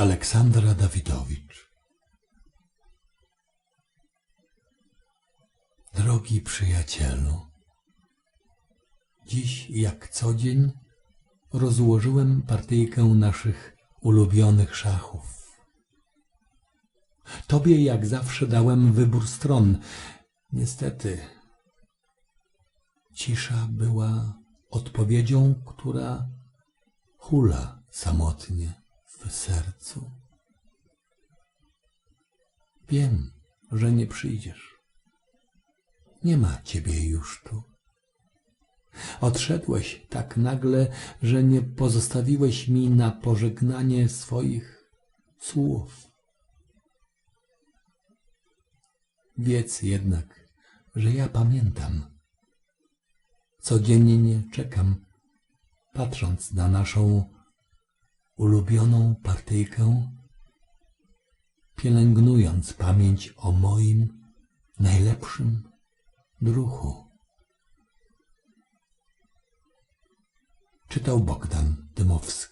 Aleksandra Dawidowicz Drogi przyjacielu, dziś jak co dzień rozłożyłem partyjkę naszych ulubionych szachów. Tobie jak zawsze dałem wybór stron. Niestety, cisza była odpowiedzią, która hula samotnie sercu. Wiem, że nie przyjdziesz. Nie ma ciebie już tu. Odszedłeś tak nagle, że nie pozostawiłeś mi na pożegnanie swoich słów. Wiedz jednak, że ja pamiętam. Codziennie czekam, patrząc na naszą ulubioną partyjkę, pielęgnując pamięć o moim najlepszym druhu. Czytał Bogdan Dymowski